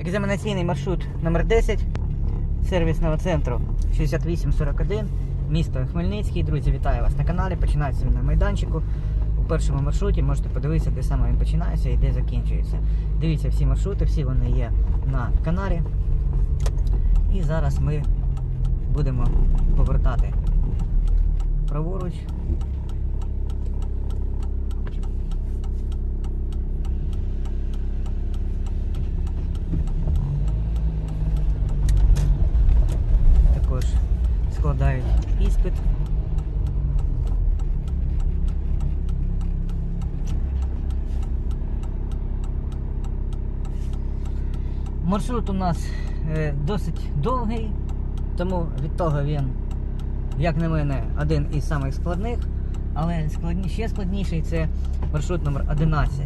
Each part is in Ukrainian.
Екзаменаційний маршрут номер 10 сервісного центру 6841, місто Хмельницький. Друзі, вітаю вас на каналі. Починається він на майданчику. У першому маршруті можете подивитися, де саме він починається і де закінчується. Дивіться всі маршрути, всі вони є на каналі. І зараз ми будемо повертати праворуч. Також складають іспит. Маршрут у нас е, досить довгий, тому від того він, як на мене, один із самих складних, але складні, ще складніший це маршрут номер 11.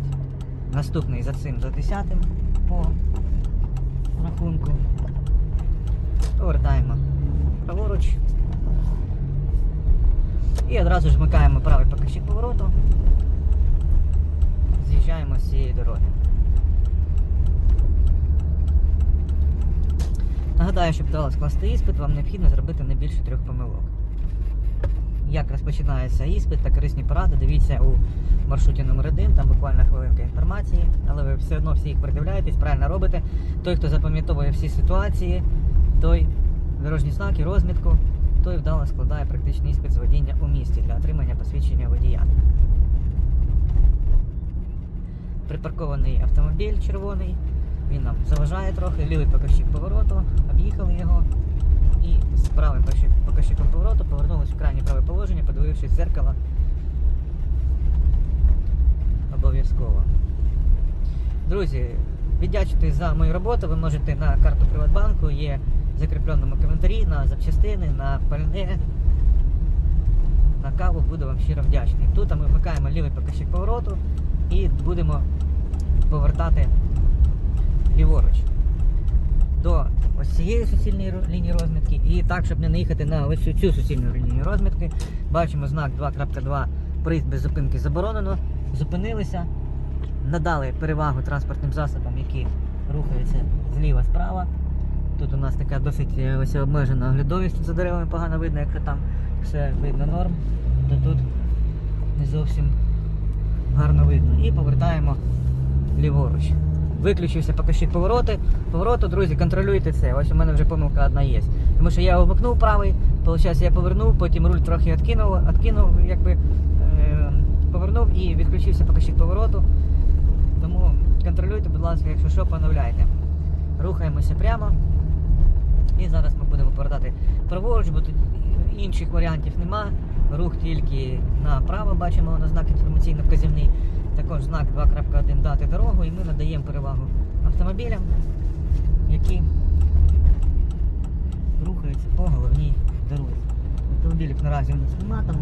Наступний за цим, за 10 по рахунку. Повертаємо праворуч. І одразу ж вмикаємо правий покажчик повороту. З'їжджаємо з цієї дороги. Нагадаю, щоб вдало скласти іспит, вам необхідно зробити не більше трьох помилок. Як розпочинається іспит та корисні поради, дивіться у маршруті номер 1 там буквально хвилинка інформації, але ви все одно всі їх придивляєтесь, правильно робите. Той, хто запам'ятовує всі ситуації, той дорожні знаки, розмітку, той вдало складає практичний іспит з водіння у місті для отримання посвідчення водія. Припаркований автомобіль червоний, він нам заважає трохи, лівий покажчик повороту, об'їхали його і з правим покажчик- покажчиком повороту повернулись в крайнє праве положення, подивившись в зеркало. Обов'язково. Друзі, віддячити за мою роботу ви можете на карту Приватбанку, є закріпленому коментарі на запчастини, на пальне, на каву буду вам щиро вдячний. Тут ми вмикаємо лівий покажчик повороту і будемо повертати ліворуч до ось цієї суцільної лінії розмітки. І так, щоб не наїхати на ось цю- суцільну лінію розмітки, бачимо знак 2.2 приїзд без зупинки заборонено. Зупинилися, надали перевагу транспортним засобам, які рухаються зліва справа. Тут у нас така досить е, ось обмежена оглядовість за деревами погано видно, якщо там все видно норм, то тут не зовсім гарно видно. І повертаємо ліворуч. Виключився покажчик повороти. Повороту, друзі, контролюйте це. Ось у мене вже помилка одна є. Тому що я обмикнув правий, виходить, я повернув, потім руль трохи відкинув, відкинув, якби е, повернув і відключився покажчик повороту. Тому контролюйте, будь ласка, якщо що, поновляйте. Рухаємося прямо. І зараз ми будемо повертати праворуч, бо тут інших варіантів нема. Рух тільки направо, бачимо на знак інформаційно вказівний. Також знак 2.1 дати дорогу і ми надаємо перевагу автомобілям, які рухаються по головній дорозі. Автомобілів наразі у нас нема, там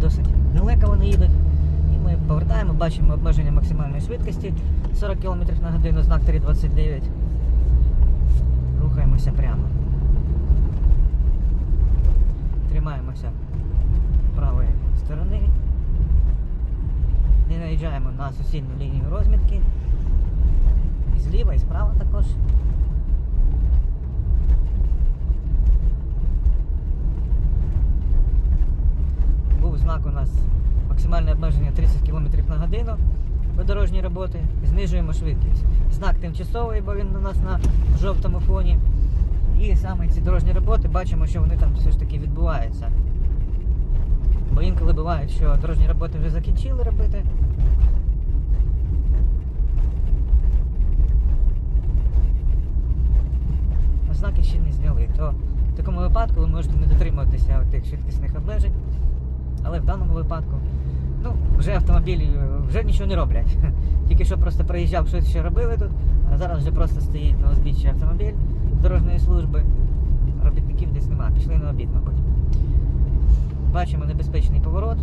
досить далеко вони їдуть. І ми повертаємо, бачимо обмеження максимальної швидкості 40 км на годину, знак 329. Рухаємося прямо. Тримаємося правої сторони. Не наїжджаємо на суцільну лінію розмітки. І зліва, і справа також. Був знак у нас максимальне обмеження 30 км на годину по дорожній роботи. Знижуємо швидкість. Знак тимчасовий, бо він у нас на жовтому фоні. І саме ці дорожні роботи бачимо, що вони там все ж таки відбуваються. Бо інколи буває, що дорожні роботи вже закінчили робити. Знаки ще не зняли. То в такому випадку ви можете не дотримуватися тих швидкісних обмежень. Але в даному випадку, ну, вже автомобілі вже нічого не роблять. Тільки що просто проїжджав, щось ще робили тут, а зараз вже просто стоїть на узбіччі автомобіль дорожньої служби. Робітників десь нема, пішли на обід, мабуть. Бачимо небезпечний поворот.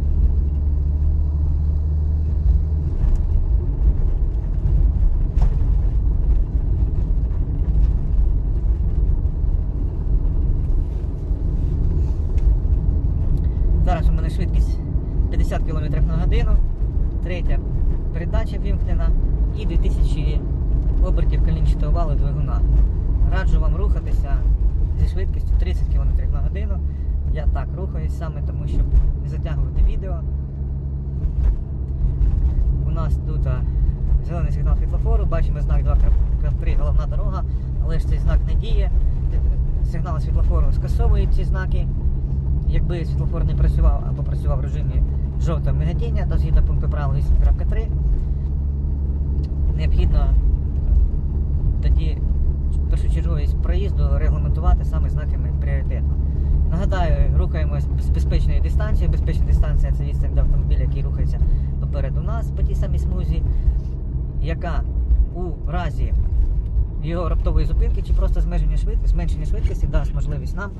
Зараз у мене швидкість 50 км на годину. Третя передача вімкнена і 2000 обертів колінчатого валу двигуна. раджу вам рухатися зі швидкістю 30 км на годину. Я так рухаюсь саме тому, щоб не затягувати відео. У нас тут а, зелений сигнал світлофору, бачимо знак 2.3 головна дорога, але ж цей знак не діє. Сигнал світлофору скасовує ці знаки. Якби світлофор не працював або працював в режимі жовтого миготіння, то згідно пункту правил 8.3, необхідно тоді першочерговість проїзду регламентувати саме знаками пріоритету. Нагадаю, рухаємось з безпечної дистанції. Безпечна дистанція це відстань до автомобіля, який рухається попереду нас по тій самій смузі, яка у разі його раптової зупинки чи просто зменшення швидкості, зменшення швидкості дасть можливість нам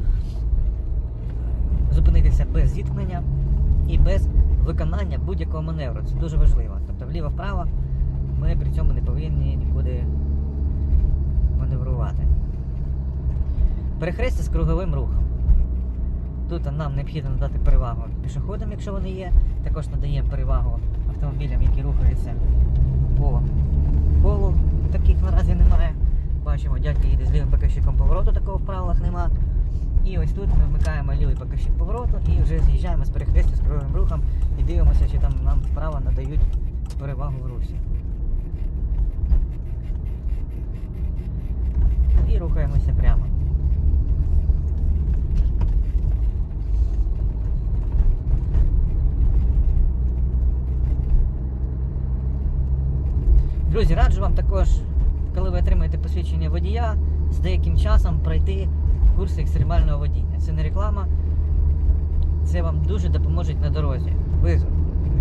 зупинитися без зіткнення і без виконання будь-якого маневру. Це дуже важливо. Тобто вліво-вправо ми при цьому не повинні нікуди маневрувати. Перехрестя з круговим рухом. Тут нам необхідно надати перевагу пішоходам, якщо вони є. Також надаємо перевагу автомобілям, які рухаються по колу. Таких наразі немає. Бачимо, дядька їде з лівим показчиком повороту, такого в правилах нема. І ось тут ми вмикаємо лівий показчик повороту і вже з'їжджаємо з перехрестя з круговим рухом і дивимося, чи там нам вправо надають перевагу в русі. І рухаємося прямо. Друзі, раджу вам також, коли ви отримаєте посвідчення водія, з деяким часом пройти курси екстремального водіння. Це не реклама, це вам дуже допоможе на дорозі. Ви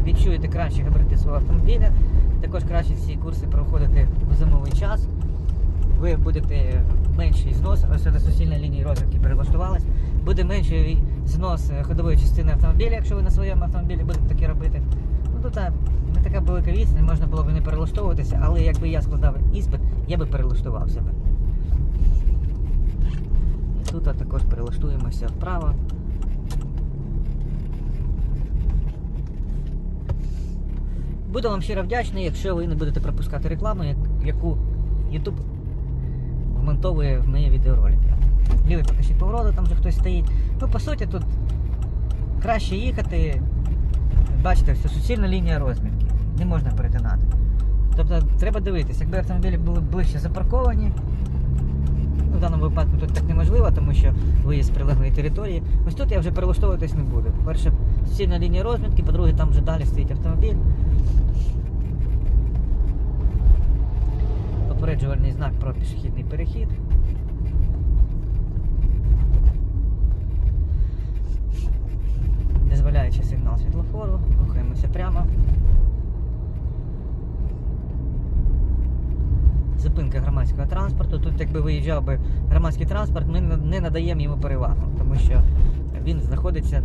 відчуєте кращі габарити свого автомобіля, також краще ці курси проходити в зимовий час. Ви будете менший знос, ось на суцільній лінії розвитки перелаштувались, буде менший знос ходової частини автомобіля, якщо ви на своєму автомобілі будете таке робити. Тут не така велика відстань, можна було б не перелаштовуватися, але якби я складав іспит, я би перелаштував себе. Тут також перелаштуємося вправо. Буду вам щиро вдячний, якщо ви не будете пропускати рекламу, яку YouTube вмонтовує в мої відеоролики. Лівий покажіть повороту, там вже хтось стоїть. Ну, по суті, тут краще їхати. Бачите, все суцільна лінія розмітки. Не можна перетинати. Тобто треба дивитися, якби автомобілі були ближче запарковані. В даному випадку тут так неможливо, тому що виїзд з прилеглої території. Ось тут я вже перелаштовуватись не буду. По-перше, суцільна лінія розмітки, по-друге, там вже далі стоїть автомобіль. Попереджувальний знак про пішохідний перехід. Дозволяючи сигнал світлофору, рухаємося прямо. Зупинка громадського транспорту. Тут, якби виїжджав би громадський транспорт, ми не- надаємо йому перевагу, тому що він знаходиться, е,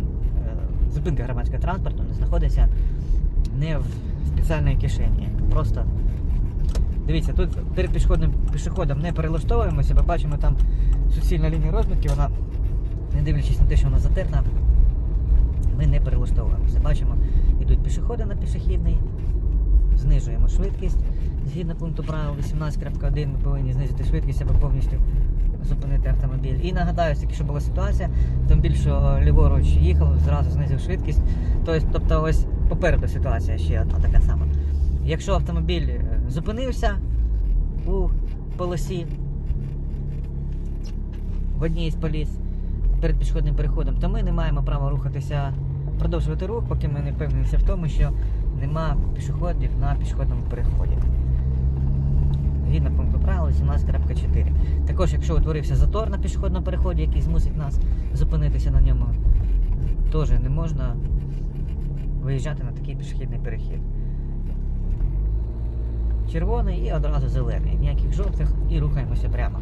зупинка громадського транспорту не знаходиться не в спеціальній кишені. Просто Дивіться, тут перед пішохідним пішоходом не перелаштовуємося, бо бачимо там суцільна лінія розмітки, вона, не дивлячись на те, що вона затерта, ми не перелаштовуємося. Бачимо, йдуть пішоходи на пішохідний, знижуємо швидкість. Згідно пункту правил 18.1 ми повинні знизити швидкість або повністю зупинити автомобіль. І нагадаю, що була ситуація, автомобіль, що ліворуч їхав, зразу знизив швидкість. Тобто, тобто ось попереду ситуація ще одна така сама. Якщо автомобіль е, зупинився у полосі в одній з поліс перед пішохідним переходом, то ми не маємо права рухатися, продовжувати рух, поки ми не впевнимося в тому, що нема пішоходів на пішохідному переході. Згідно пункту правил 17.4. Також, якщо утворився затор на пішохідному переході, який змусить нас зупинитися на ньому, теж не можна виїжджати на такий пішохідний перехід. Червоний і одразу зелений. Ніяких жовтих і рухаємося прямо.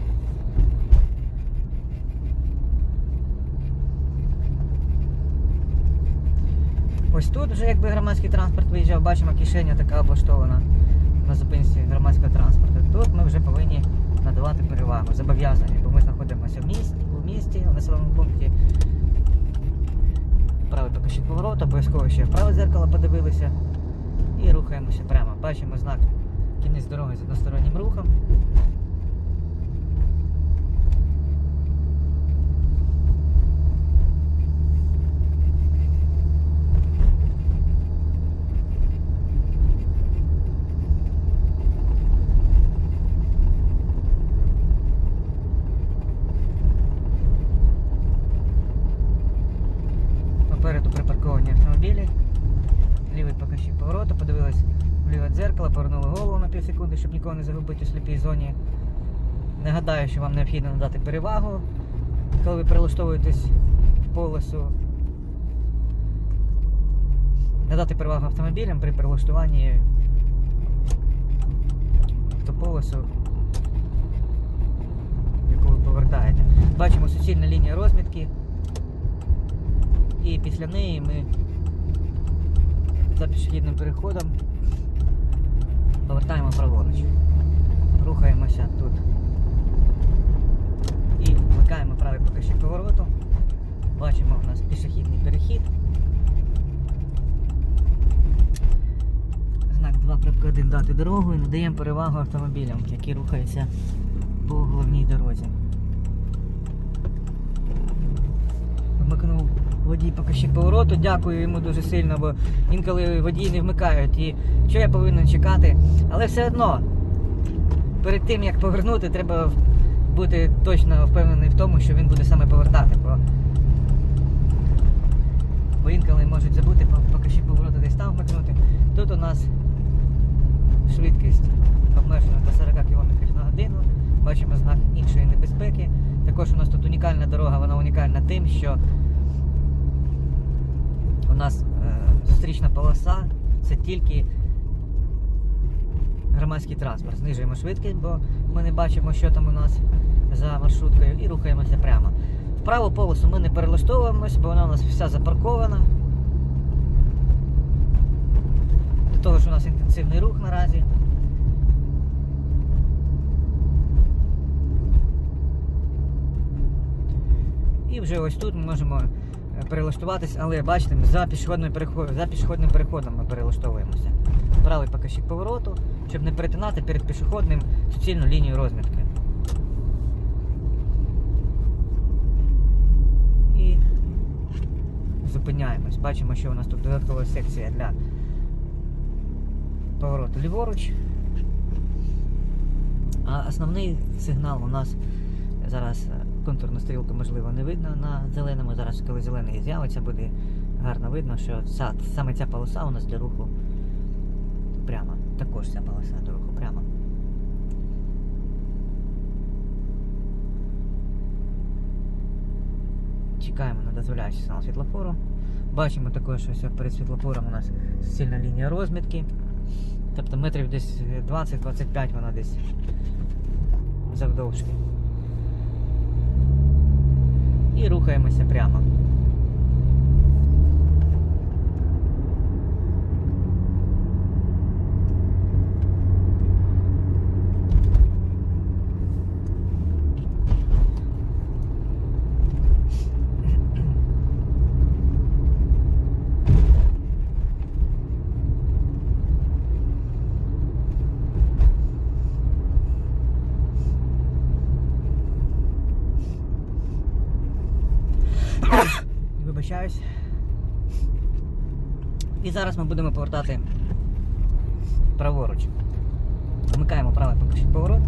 Ось тут вже якби громадський транспорт виїжджав, бачимо кишеня така облаштована на зупинці громадського транспорту. Тут ми вже повинні надавати перевагу, зобов'язані, бо ми знаходимося в місті, у місті, у населеному пункті. Правий покажчик повороту, обов'язково ще в праве зеркало подивилися і рухаємося прямо. Бачимо знак кінець дороги з одностороннім рухом. покажчик повороту, подивились в ліве дзеркало, повернули голову на пів секунди, щоб нікого не загубити у сліпій зоні. Нагадаю, що вам необхідно надати перевагу, коли ви прилаштовуєтесь в полосу. Надати перевагу автомобілям при прилаштуванні автополосу, яку ви повертаєте. Бачимо суцільна лінія розмітки. І після неї ми за пішохідним переходом повертаємо праворуч. Рухаємося тут. І вмикаємо правий покажчик повороту. Бачимо у нас пішохідний перехід. Знак 2.1 дати дорогу і надаємо перевагу автомобілям, які рухаються по головній дорозі. Водій покажчик повороту, дякую йому дуже сильно, бо інколи водії не вмикають. І що я повинен чекати? Але все одно, перед тим як повернути, треба бути точно впевнений в тому, що він буде саме повертати. Бо, бо інколи можуть забути по- покажчик повороту десь там вмикнути. Тут у нас швидкість обмежена до 40 км на годину. Бачимо знак іншої небезпеки. Також у нас тут унікальна дорога, вона унікальна тим, що у нас е, зустрічна полоса це тільки громадський транспорт. Знижуємо швидкість, бо ми не бачимо, що там у нас за маршруткою, і рухаємося прямо. В праву полосу ми не перелаштовуємось, бо вона у нас вся запаркована. До того ж у нас інтенсивний рух наразі. І вже ось тут ми можемо перелаштуватись, але бачите, за пішохідним переходом, за пішохідним переходом ми перелаштовуємося. Правий покажчик повороту, щоб не перетинати перед пішохідним суцільну лінію розмітки. І зупиняємось. Бачимо, що у нас тут додаткова секція для повороту ліворуч. А основний сигнал у нас зараз е, контурну стрілку можливо не видно на зеленому. Зараз, коли зелений з'явиться, буде гарно видно, що ця, саме ця полоса у нас для руху прямо. Також ця полоса для руху прямо. Чекаємо на дозволяючий сигнал світлофору. Бачимо також, що перед світлофором у нас сильна лінія розмітки. Тобто метрів десь 20-25 вона десь завдовжки. Рухаємося прямо. Вибачаюсь. І зараз ми будемо повертати праворуч. Вмикаємо правий повороту.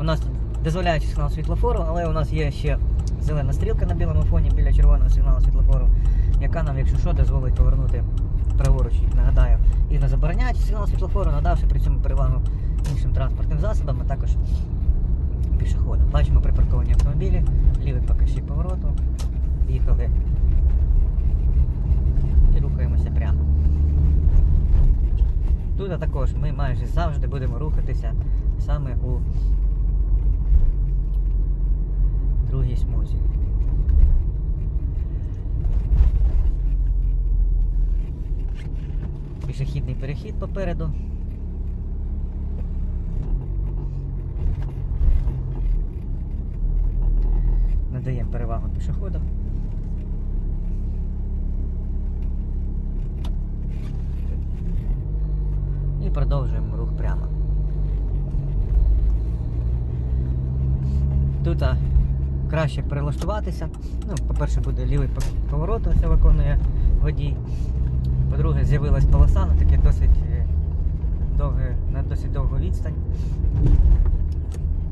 У нас тут дозволяючий сигнал світлофору, але у нас є ще зелена стрілка на білому фоні біля червоного сигналу світлофору, яка нам, якщо що, дозволить повернути праворуч, нагадаю, і не забороняючи сигнал світлофору, надавши при цьому перевагу іншим транспортним засобам, а також пішоходам. Бачимо припарковані автомобілі, лівий покажчик повороту, їхали і рухаємося прямо. Тут також ми майже завжди будемо рухатися саме у другій смузі. Пішохідний перехід попереду. Надаємо перевагу пішоходам. І продовжуємо рух прямо. Тут краще перелаштуватися. Ну, по-перше, буде лівий поворот, це виконує водій. По-друге, з'явилась полоса на таке досить е, довге, на досить довгу відстань.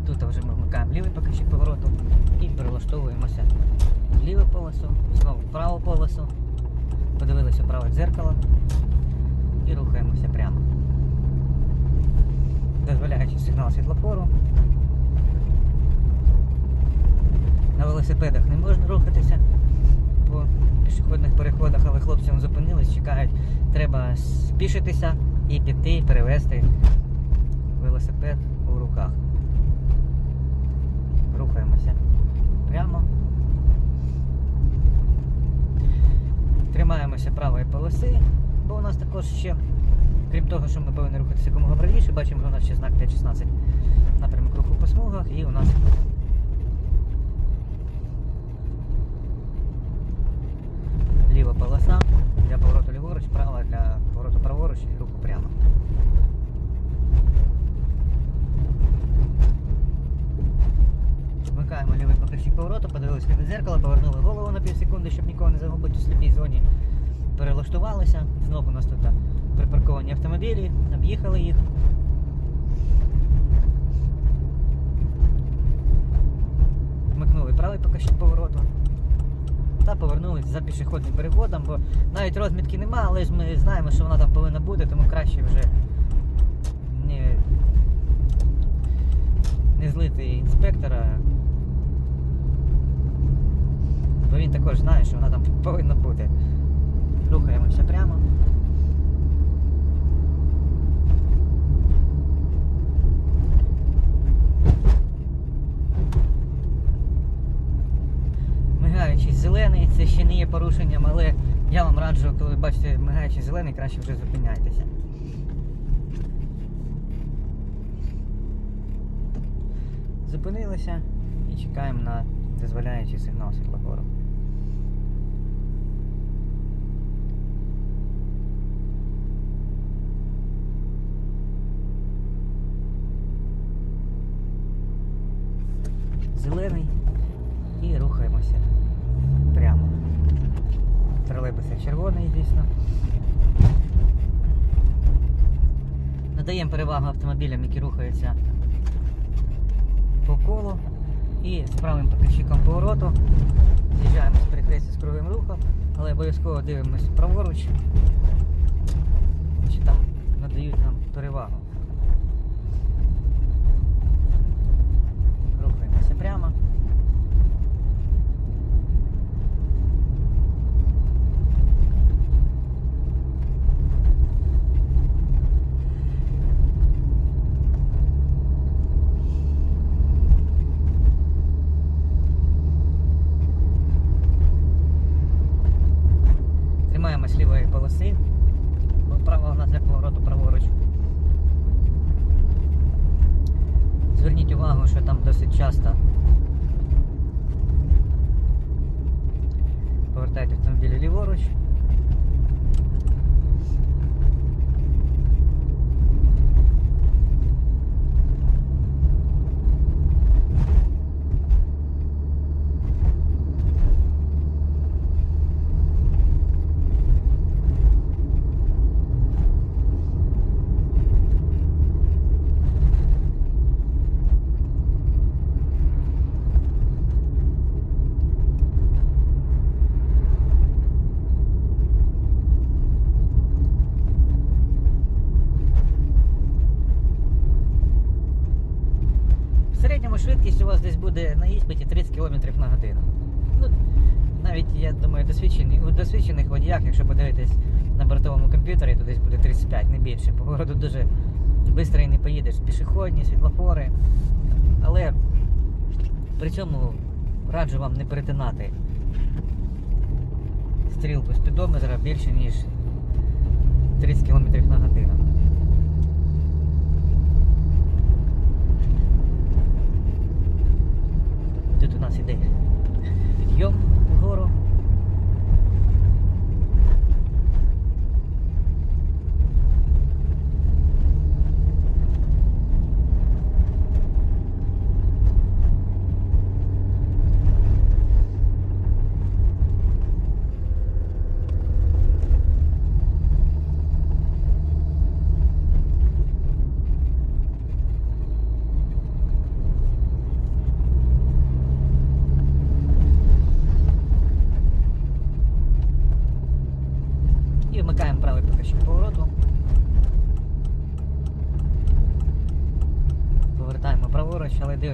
Тут вже ми вмикаємо лівий покажчик повороту і перелаштовуємося в ліву полосу, знову в праву полосу. Подивилися праве дзеркало і рухаємося прямо. Дозволяючи сигнал світлофору. На велосипедах не можна рухатися по пішохідних переходах, але хлопцям зупинились, чекають. Треба спішитися і піти перевезти велосипед у руках. Рухаємося прямо. Тримаємося правої полоси, бо у нас також ще, крім того, що ми повинні рухатися якомога правіше, бачимо, що у нас ще знак 5.16 напрямок руху по смугах і у нас ліва полоса для повороту ліворуч, права для повороту праворуч і руху прямо. Вмикаємо лівий покажчик повороту, подивилися від дзеркала, повернули голову на пів секунди, щоб нікого не загубити у сліпій зоні. Перелаштувалися. Знову у нас тут припарковані автомобілі, об'їхали їх. Вмикнули правий покажчик повороту та повернулись за пішохідним переходом, бо навіть розмітки нема, але ж ми знаємо, що вона там повинна бути, тому краще вже не, не злити інспектора. Бо він також знає, що вона там повинна бути. Рухаємося прямо. Мигаючий зелений, це ще не є порушенням, але я вам раджу, коли ви бачите мигаючий зелений, краще вже зупиняйтеся. Зупинилися і чекаємо на дозволяючий сигнал світлофору. Зелений і рухаємося прямо. Тролейбуси червоний, звісно. Надаємо автомобілям, які рухаються по колу. І з правим покажчиком повороту з'їжджаємо з перехрестя з круговим рухом, але обов'язково дивимося праворуч, чи там надають нам перевагу. Рухаємося прямо. Тримаємось лівої полоси, бо права у нас для повороту праворуч. Зверніть увагу, що там досить часто повертають автомобілі ліворуч. В середньому швидкість у вас десь буде на іспиті 30 км на годину. Ну, навіть, я думаю, досвідчений, у досвідчених водіях, якщо подивитись на бортовому комп'ютері, то десь буде 35, не більше. По городу дуже швидко і не поїдеш. Пішохідні, світлофори. Але при цьому раджу вам не перетинати стрілку спідометра більше, ніж 30 км на годину. Тут у нас іде підйом вгору.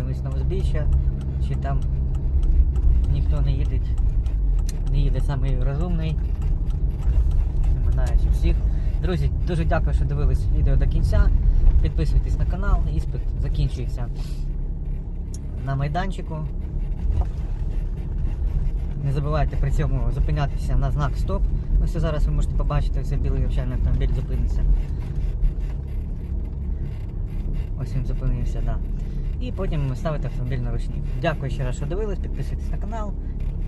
Дивимось на узбіччя, чи там ніхто не їде, не їде самий розумний. Наминаючи всіх. Друзі, дуже дякую, що дивились відео до кінця. Підписуйтесь на канал, іспит закінчується на майданчику. Не забувайте при цьому зупинятися на знак стоп. Ось зараз ви можете побачити, ось білий навчальний автомобіль зупиниться. Ось він зупинився, так. Да. І потім ставити автомобіль на ручні. Дякую ще раз, що дивились, підписуйтесь на канал.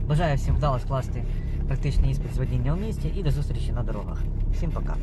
Бажаю всім вдало скласти практичний іспит з водіння у місті і до зустрічі на дорогах. Всім пока!